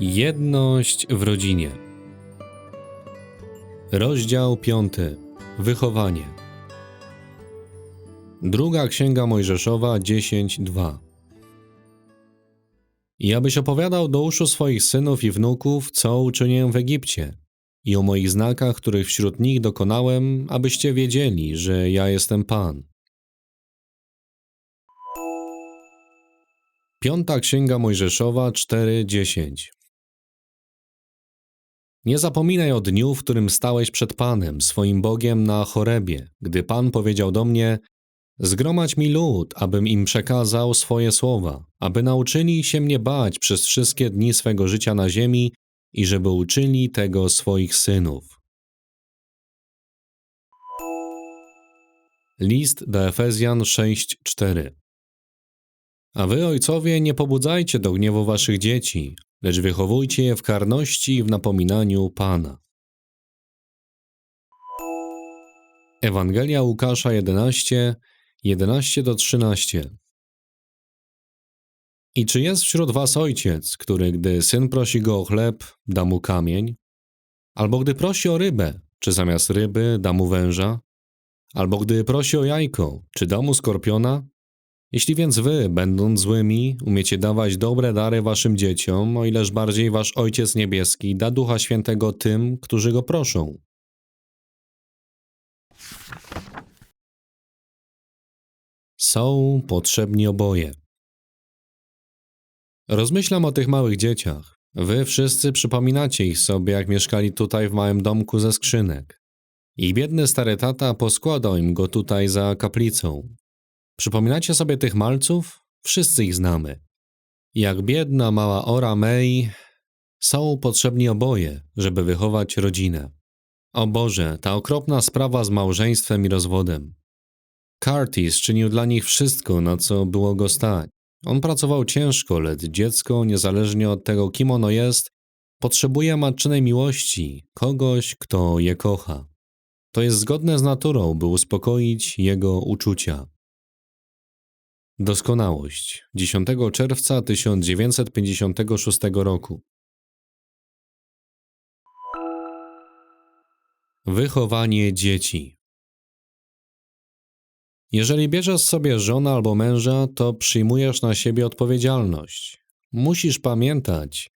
Jedność w rodzinie. Rozdział 5. Wychowanie. Druga Księga Mojżeszowa 10:2. I abyś opowiadał do uszu swoich synów i wnuków, co uczynię w Egipcie, i o moich znakach, których wśród nich dokonałem, abyście wiedzieli, że ja jestem Pan. Piąta Księga Mojżeszowa 4:10 Nie zapominaj o dniu, w którym stałeś przed Panem, swoim Bogiem na Chorebie, gdy Pan powiedział do mnie: Zgromadź mi lud, abym im przekazał swoje słowa, aby nauczyli się mnie bać przez wszystkie dni swego życia na ziemi i żeby uczyli tego swoich synów. List do Efezjan 6:4 A wy, ojcowie, nie pobudzajcie do gniewu waszych dzieci, lecz wychowujcie je w karności i w napominaniu Pana. Ewangelia Łukasza 11, 11 do 13 I czy jest wśród was ojciec, który, gdy syn prosi go o chleb, da mu kamień? Albo gdy prosi o rybę, czy zamiast ryby da mu węża? Albo gdy prosi o jajko, czy da mu skorpiona? Jeśli więc wy, będąc złymi, umiecie dawać dobre dary waszym dzieciom, o ileż bardziej wasz Ojciec Niebieski da Ducha Świętego tym, którzy go proszą. Są potrzebni oboje. Rozmyślam o tych małych dzieciach. Wy wszyscy przypominacie ich sobie, jak mieszkali tutaj w małym domku ze skrzynek. I biedny stary tata poskładał im go tutaj za kaplicą. Przypominacie sobie tych malców? Wszyscy ich znamy. Jak biedna mała Ora May, są potrzebni oboje, żeby wychować rodzinę. O Boże, ta okropna sprawa z małżeństwem i rozwodem. Curtis czynił dla nich wszystko, na co było go stać. On pracował ciężko, lecz dziecko, niezależnie od tego, kim ono jest, potrzebuje matczynej miłości, kogoś, kto je kocha. To jest zgodne z naturą, by uspokoić jego uczucia. Doskonałość 10 czerwca 1956 roku. Wychowanie dzieci. Jeżeli bierzesz sobie żonę albo męża, to przyjmujesz na siebie odpowiedzialność. Musisz pamiętać.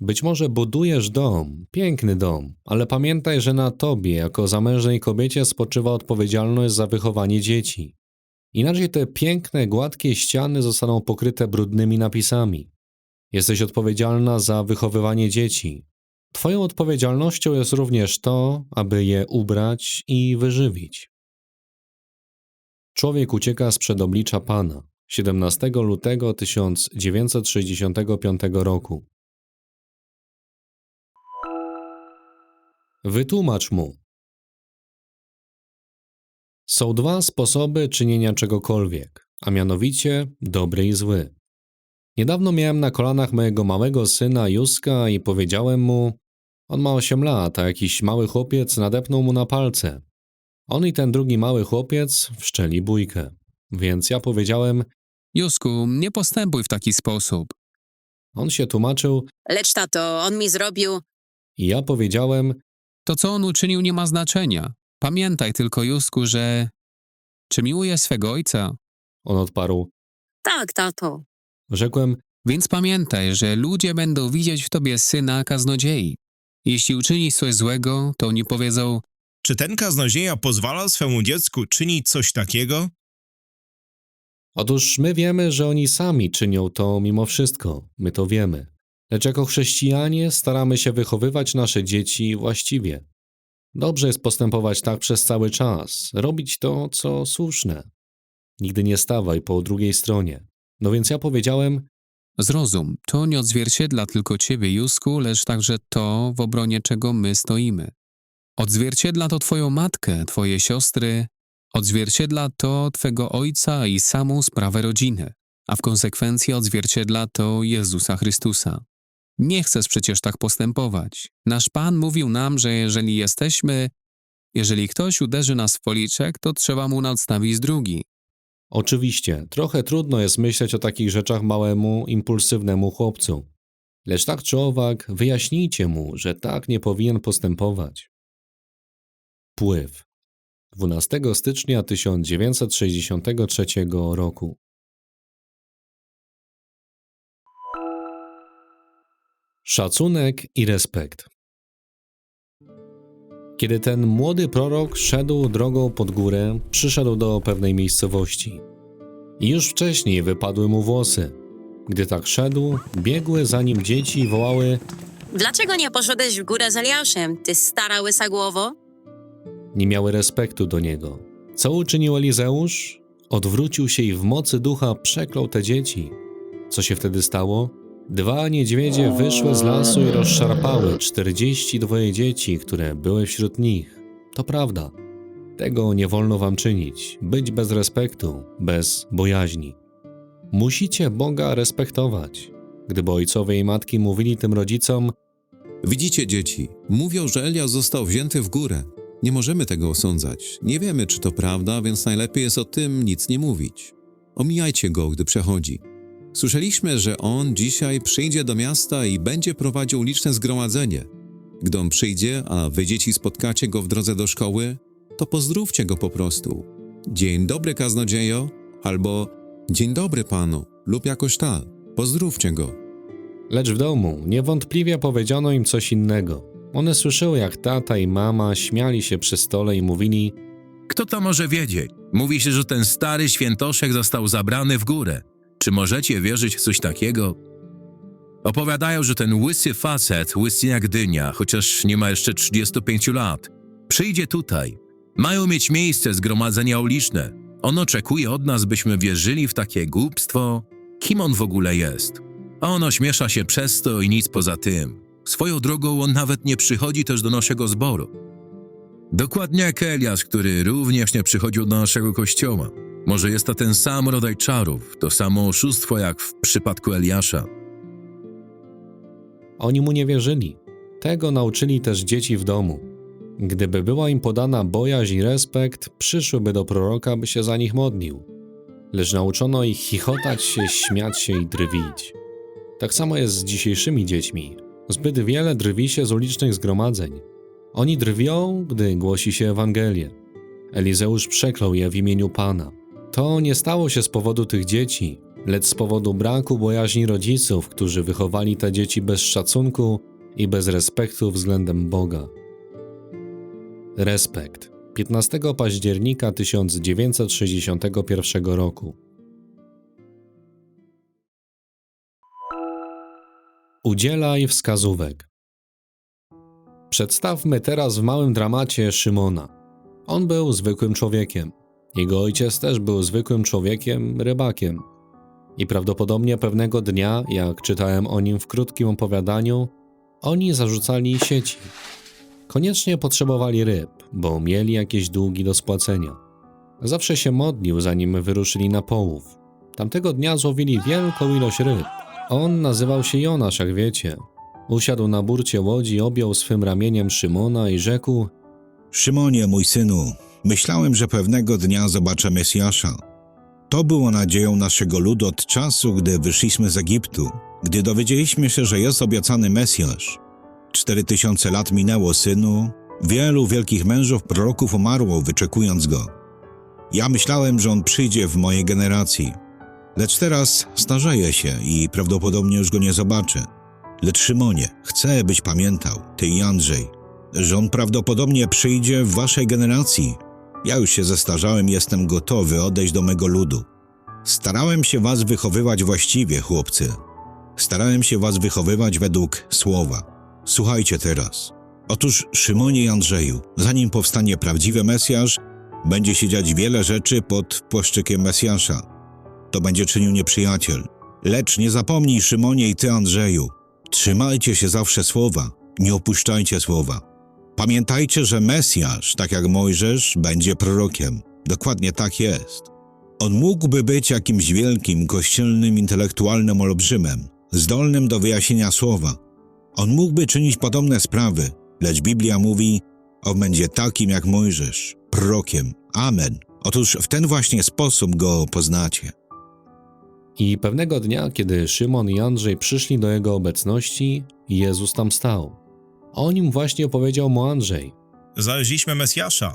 Być może budujesz dom, piękny dom, ale pamiętaj, że na tobie, jako zamężnej kobiecie, spoczywa odpowiedzialność za wychowanie dzieci. Inaczej te piękne, gładkie ściany zostaną pokryte brudnymi napisami. Jesteś odpowiedzialna za wychowywanie dzieci. Twoją odpowiedzialnością jest również to, aby je ubrać i wyżywić. Człowiek ucieka sprzed oblicza Pana. 17 lutego 1965 roku. Wytłumacz mu. Są dwa sposoby czynienia czegokolwiek, a mianowicie dobry i zły. Niedawno miałem na kolanach mojego małego syna Juska i powiedziałem mu: On ma 8 lat, a jakiś mały chłopiec nadepnął mu na palce. On i ten drugi mały chłopiec wszczeli bójkę. Więc ja powiedziałem: Jusku, nie postępuj w taki sposób. On się tłumaczył, Lecz tato, on mi zrobił. i ja powiedziałem: To, co on uczynił, nie ma znaczenia. Pamiętaj tylko, Jusku, że... Czy miłujesz swego ojca? On odparł. Tak, tato. Rzekłem: Więc pamiętaj, że ludzie będą widzieć w tobie syna kaznodziei. Jeśli uczynisz coś złego, to oni powiedzą, Czy ten kaznodzieja pozwala swemu dziecku czynić coś takiego? Otóż my wiemy, że oni sami czynią to mimo wszystko. My to wiemy. Lecz jako chrześcijanie staramy się wychowywać nasze dzieci właściwie. Dobrze jest postępować tak przez cały czas, robić to, co słuszne. Nigdy nie stawaj po drugiej stronie. No więc ja powiedziałem: Zrozum, to nie odzwierciedla tylko ciebie, Jusku, lecz także to, w obronie czego my stoimy. Odzwierciedla to twoją matkę, twoje siostry, odzwierciedla to twego ojca i samą sprawę rodziny, a w konsekwencji odzwierciedla to Jezusa Chrystusa. Nie chcesz przecież tak postępować. Nasz Pan mówił nam, że jeżeli jesteśmy, jeżeli ktoś uderzy nas w policzek, to trzeba mu nadstawić drugi. Oczywiście, trochę trudno jest myśleć o takich rzeczach małemu, impulsywnemu chłopcu. Lecz tak czy owak, wyjaśnijcie mu, że tak nie powinien postępować. Pływ. 12 stycznia 1963 roku. Szacunek i respekt. Kiedy ten młody prorok szedł drogą pod górę, przyszedł do pewnej miejscowości. I już wcześniej wypadły mu włosy. Gdy tak szedł, biegły za nim dzieci i wołały: Dlaczego nie poszedłeś w górę z Eliaszem, ty stara łysa głowo? Nie miały respektu do niego. Co uczynił Elizeusz? Odwrócił się i w mocy ducha przeklął te dzieci. Co się wtedy stało? Dwa niedźwiedzie wyszły z lasu i rozszarpały 42 dzieci, które były wśród nich. To prawda. Tego nie wolno wam czynić. Być bez respektu, bez bojaźni. Musicie Boga respektować. Gdyby ojcowie i matki mówili tym rodzicom, Widzicie, dzieci, mówią, że Elia został wzięty w górę. Nie możemy tego osądzać. Nie wiemy, czy to prawda, więc najlepiej jest o tym nic nie mówić. Omijajcie go, gdy przechodzi. Słyszeliśmy, że on dzisiaj przyjdzie do miasta i będzie prowadził liczne zgromadzenie. Gdy on przyjdzie, a wy dzieci spotkacie go w drodze do szkoły, to pozdrówcie go po prostu. Dzień dobry, kaznodziejo, albo dzień dobry panu, lub jakoś tak. Pozdrówcie go. lecz w domu niewątpliwie powiedziano im coś innego. One słyszały, jak tata i mama śmiali się przy stole i mówili: Kto to może wiedzieć? Mówi się, że ten stary świętoszek został zabrany w górę. Czy możecie wierzyć w coś takiego? Opowiadają, że ten łysy facet, łysy jak dynia, chociaż nie ma jeszcze 35 lat, przyjdzie tutaj. Mają mieć miejsce zgromadzenia uliczne. On oczekuje od nas, byśmy wierzyli w takie głupstwo. Kim on w ogóle jest? A on ośmiesza się przez to i nic poza tym. Swoją drogą on nawet nie przychodzi też do naszego zboru. Dokładnie jak Elias, który również nie przychodził do naszego kościoła. Może jest to ten sam rodzaj czarów, to samo oszustwo jak w przypadku Eliasza. Oni mu nie wierzyli. Tego nauczyli też dzieci w domu. Gdyby była im podana bojaźń i respekt, przyszłyby do proroka, by się za nich modlił. Lecz nauczono ich chichotać się, śmiać się i drwić. Tak samo jest z dzisiejszymi dziećmi. Zbyt wiele drwi się z ulicznych zgromadzeń. Oni drwią, gdy głosi się Ewangelię. Elizeusz przeklął je w imieniu Pana. To nie stało się z powodu tych dzieci, lecz z powodu braku bojaźni rodziców, którzy wychowali te dzieci bez szacunku i bez respektu względem Boga. Respekt. 15 października 1961 roku. Udzielaj wskazówek. Przedstawmy teraz w małym dramacie Szymona. On był zwykłym człowiekiem. Jego ojciec też był zwykłym człowiekiem, rybakiem. I prawdopodobnie pewnego dnia, jak czytałem o nim w krótkim opowiadaniu, oni zarzucali sieci. Koniecznie potrzebowali ryb, bo mieli jakieś długi do spłacenia. Zawsze się modlił, zanim wyruszyli na połów. Tamtego dnia złowili wielką ilość ryb. On nazywał się Jonasz, jak wiecie. Usiadł na burcie łodzi, objął swym ramieniem Szymona i rzekł: Szymonie, mój synu, myślałem, że pewnego dnia zobaczę Mesjasza. To było nadzieją naszego ludu od czasu, gdy wyszliśmy z Egiptu, gdy dowiedzieliśmy się, że jest obiecany Mesjasz. Cztery tysiące lat minęło, synu, wielu wielkich mężów proroków umarło, wyczekując go. Ja myślałem, że on przyjdzie w mojej generacji, lecz teraz starzeję się i prawdopodobnie już go nie zobaczę. Lecz Szymonie, chcę, byś pamiętał, ty i Andrzej, że on prawdopodobnie przyjdzie w waszej generacji. Ja już się zestarzałem i jestem gotowy odejść do mego ludu. Starałem się was wychowywać właściwie, chłopcy. Starałem się was wychowywać według słowa. Słuchajcie teraz. Otóż Szymonie i Andrzeju, zanim powstanie prawdziwy Mesjasz, będzie się dziać wiele rzeczy pod płaszczykiem Mesjasza. To będzie czynił nieprzyjaciel. Lecz nie zapomnij, Szymonie i ty, Andrzeju, trzymajcie się zawsze słowa, nie opuszczajcie słowa. Pamiętajcie, że Mesjasz, tak jak Mojżesz, będzie prorokiem. Dokładnie tak jest. On mógłby być jakimś wielkim, kościelnym, intelektualnym olbrzymem, zdolnym do wyjaśnienia słowa. On mógłby czynić podobne sprawy, lecz Biblia mówi, on będzie takim jak Mojżesz, prorokiem. Amen. Otóż w ten właśnie sposób go poznacie. I pewnego dnia, kiedy Szymon i Andrzej przyszli do jego obecności, Jezus tam stał. O nim właśnie opowiedział mu Andrzej. Znaleźliśmy Mesjasza.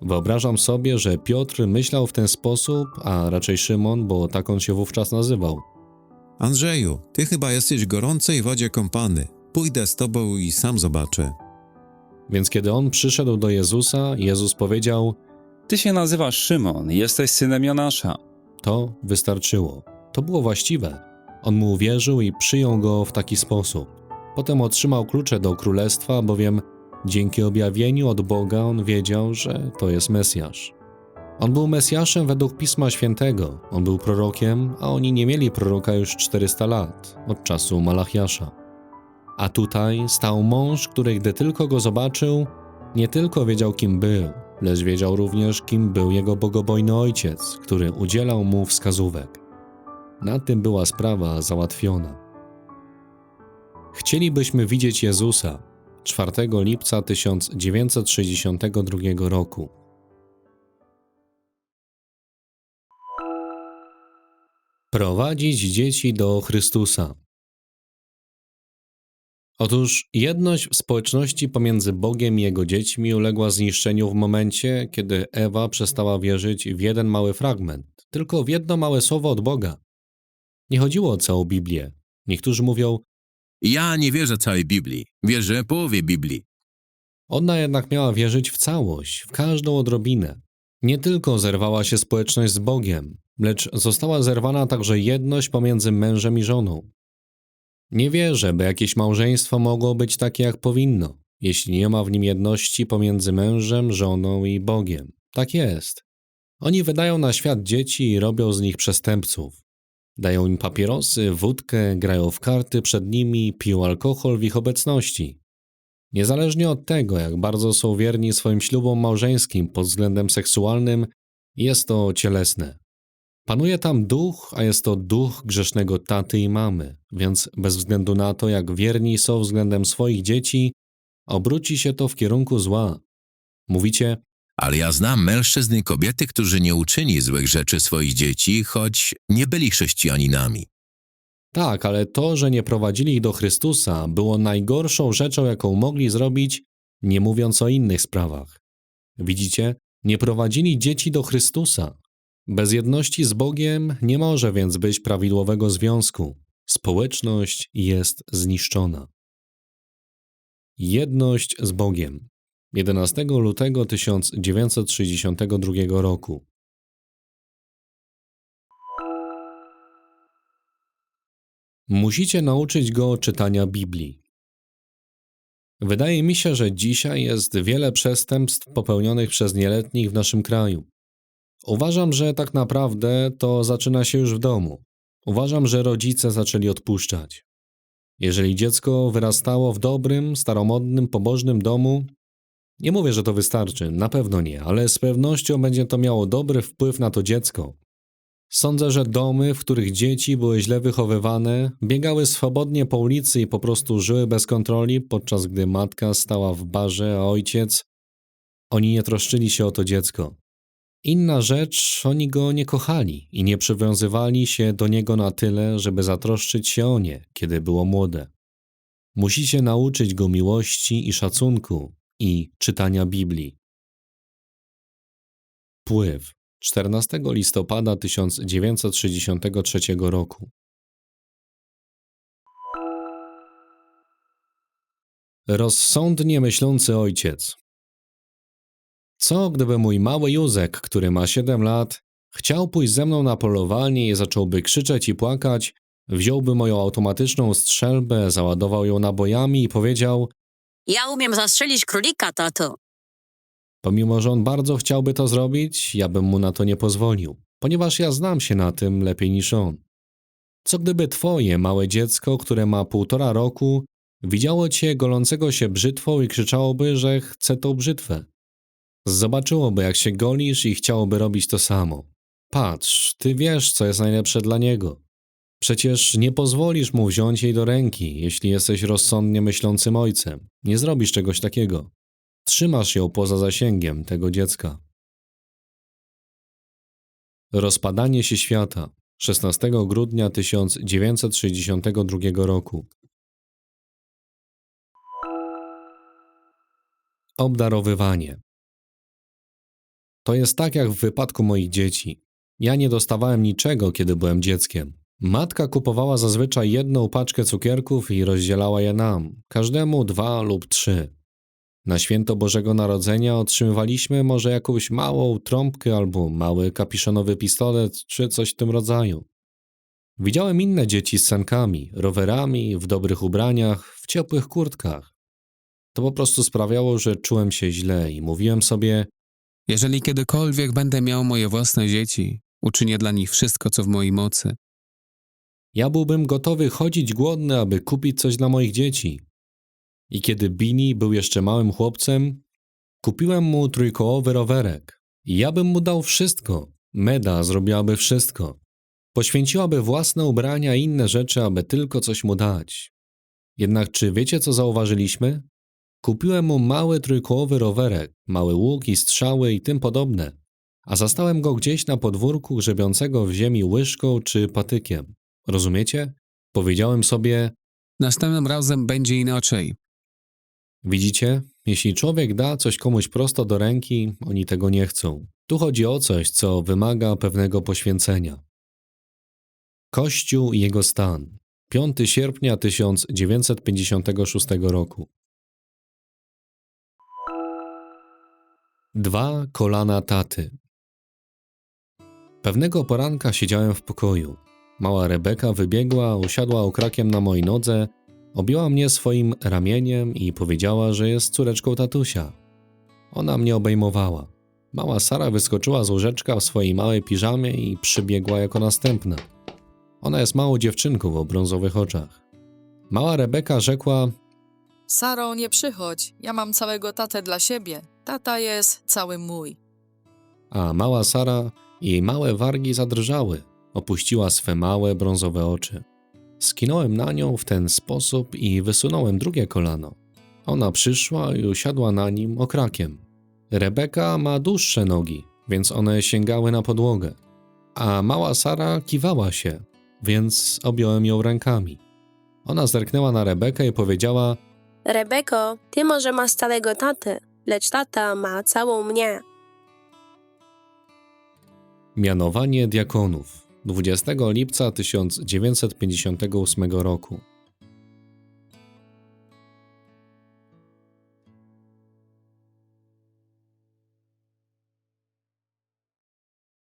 Wyobrażam sobie, że Piotr myślał w ten sposób, a raczej Szymon, bo tak on się wówczas nazywał. Andrzeju, ty chyba jesteś w gorącej wodzie kąpany. Pójdę z tobą i sam zobaczę. Więc kiedy on przyszedł do Jezusa, Jezus powiedział: Ty się nazywasz Szymon, jesteś synem Jonasza. To wystarczyło. To było właściwe. On mu uwierzył i przyjął go w taki sposób. Potem otrzymał klucze do królestwa, bowiem dzięki objawieniu od Boga on wiedział, że to jest Mesjasz. On był Mesjaszem według Pisma Świętego, on był prorokiem, a oni nie mieli proroka już 400 lat, od czasu Malachiasza. A tutaj stał mąż, który gdy tylko go zobaczył, nie tylko wiedział kim był, lecz wiedział również kim był jego bogobojny ojciec, który udzielał mu wskazówek. Na tym była sprawa załatwiona. Chcielibyśmy widzieć Jezusa 4 lipca 1962 roku. Prowadzić dzieci do Chrystusa. Otóż jedność w społeczności pomiędzy Bogiem i jego dziećmi uległa zniszczeniu w momencie, kiedy Ewa przestała wierzyć w jeden mały fragment, tylko w jedno małe słowo od Boga. Nie chodziło o całą Biblię. Niektórzy mówią, Ja nie wierzę całej Biblii, wierzę połowie Biblii. Ona jednak miała wierzyć w całość, w każdą odrobinę. Nie tylko zerwała się społeczność z Bogiem, lecz została zerwana także jedność pomiędzy mężem i żoną. Nie wierzę, by jakieś małżeństwo mogło być takie, jak powinno, jeśli nie ma w nim jedności pomiędzy mężem, żoną i Bogiem. Tak jest. Oni wydają na świat dzieci i robią z nich przestępców. Dają im papierosy, wódkę, grają w karty przed nimi, piją alkohol w ich obecności. Niezależnie od tego, jak bardzo są wierni swoim ślubom małżeńskim pod względem seksualnym, jest to cielesne. Panuje tam duch, a jest to duch grzesznego taty i mamy, więc bez względu na to, jak wierni są względem swoich dzieci, obróci się to w kierunku zła. Mówicie, Ale ja znam mężczyzn i kobiety, którzy nie uczyni złych rzeczy swoich dzieci, choć nie byli chrześcijaninami. tak, ale to, że nie prowadzili ich do Chrystusa, było najgorszą rzeczą, jaką mogli zrobić, nie mówiąc o innych sprawach. Widzicie, nie prowadzili dzieci do Chrystusa. Bez jedności z Bogiem nie może więc być prawidłowego związku. Społeczność jest zniszczona. Jedność z Bogiem. 11 lutego 1962 roku. Musicie nauczyć go czytania Biblii. Wydaje mi się, że dzisiaj jest wiele przestępstw popełnionych przez nieletnich w naszym kraju. Uważam, że tak naprawdę to zaczyna się już w domu. Uważam, że rodzice zaczęli odpuszczać. Jeżeli dziecko wyrastało w dobrym, staromodnym, pobożnym domu, nie mówię, że to wystarczy, na pewno nie, ale z pewnością będzie to miało dobry wpływ na to dziecko. Sądzę, że domy, w których dzieci były źle wychowywane, biegały swobodnie po ulicy i po prostu żyły bez kontroli, podczas gdy matka stała w barze, a ojciec. Oni nie troszczyli się o to dziecko. Inna rzecz, oni go nie kochali i nie przywiązywali się do niego na tyle, żeby zatroszczyć się o nie, kiedy było młode. Musicie nauczyć go miłości i szacunku i czytania Biblii. Pływ 14 listopada 1963 roku. Rozsądnie myślący ojciec. Co gdyby mój mały Józek, który ma 7 lat, chciał pójść ze mną na polowanie i zacząłby krzyczeć i płakać, wziąłby moją automatyczną strzelbę, załadował ją nabojami i powiedział: Ja umiem zastrzelić królika, tato. Pomimo, że on bardzo chciałby to zrobić, ja bym mu na to nie pozwolił, ponieważ ja znam się na tym lepiej niż on. Co gdyby twoje małe dziecko, które ma półtora roku, widziało cię golącego się brzytwą i krzyczałoby, że chce tą brzytwę? Zobaczyłoby, jak się golisz i chciałoby robić to samo. Patrz, ty wiesz, co jest najlepsze dla niego. Przecież nie pozwolisz mu wziąć jej do ręki, jeśli jesteś rozsądnie myślącym ojcem. Nie zrobisz czegoś takiego. Trzymasz ją poza zasięgiem tego dziecka. Rozpadanie się świata. 16 grudnia 1962 roku. Obdarowywanie. To jest tak jak w wypadku moich dzieci. Ja nie dostawałem niczego, kiedy byłem dzieckiem. Matka kupowała zazwyczaj jedną paczkę cukierków i rozdzielała je nam, każdemu dwa lub trzy. Na święto Bożego Narodzenia otrzymywaliśmy może jakąś małą trąbkę albo mały kapiszonowy pistolet czy coś w tym rodzaju. Widziałem inne dzieci z sankami, rowerami, w dobrych ubraniach, w ciepłych kurtkach. To po prostu sprawiało, że czułem się źle i mówiłem sobie, Jeżeli kiedykolwiek będę miał moje własne dzieci, uczynię dla nich wszystko, co w mojej mocy. Ja byłbym gotowy chodzić głodny, aby kupić coś dla moich dzieci. I kiedy Bini był jeszcze małym chłopcem, kupiłem mu trójkołowy rowerek. I ja bym mu dał wszystko. Meda zrobiłaby wszystko. Poświęciłaby własne ubrania i inne rzeczy, aby tylko coś mu dać. Jednak czy wiecie, co zauważyliśmy? Kupiłem mu mały trójkołowy rowerek, mały łuk i strzały i tym podobne, a zastałem go gdzieś na podwórku grzebiącego w ziemi łyżką czy patykiem. Rozumiecie? Powiedziałem sobie, Następnym razem będzie inaczej. widzicie, jeśli człowiek da coś komuś prosto do ręki, oni tego nie chcą. Tu chodzi o coś, co wymaga pewnego poświęcenia. Kościół i jego stan. 5 sierpnia 1956 roku. Dwa kolana taty. Pewnego poranka siedziałem w pokoju. Mała Rebeka wybiegła, usiadła okrakiem na mojej nodze, objęła mnie swoim ramieniem i powiedziała, że jest córeczką tatusia. Ona mnie obejmowała. Mała Sara wyskoczyła z łóżeczka w swojej małej piżamie i przybiegła jako następna. Ona jest małą dziewczynką o brązowych oczach. Mała Rebeka rzekła: Saro, nie przychodź. Ja mam całego tatę dla siebie. Tata jest cały mój. A mała Sara i jej małe wargi zadrżały, opuściła swe małe brązowe oczy. Skinąłem na nią w ten sposób i wysunąłem drugie kolano. Ona przyszła i usiadła na nim okrakiem. Rebeka ma dłuższe nogi, więc one sięgały na podłogę. A mała Sara kiwała się, więc objąłem ją rękami. Ona zerknęła na Rebekę i powiedziała: Rebeko, ty może masz całego tatę, lecz tata ma całą mnie. Mianowanie diakonów 20 lipca 1958 roku.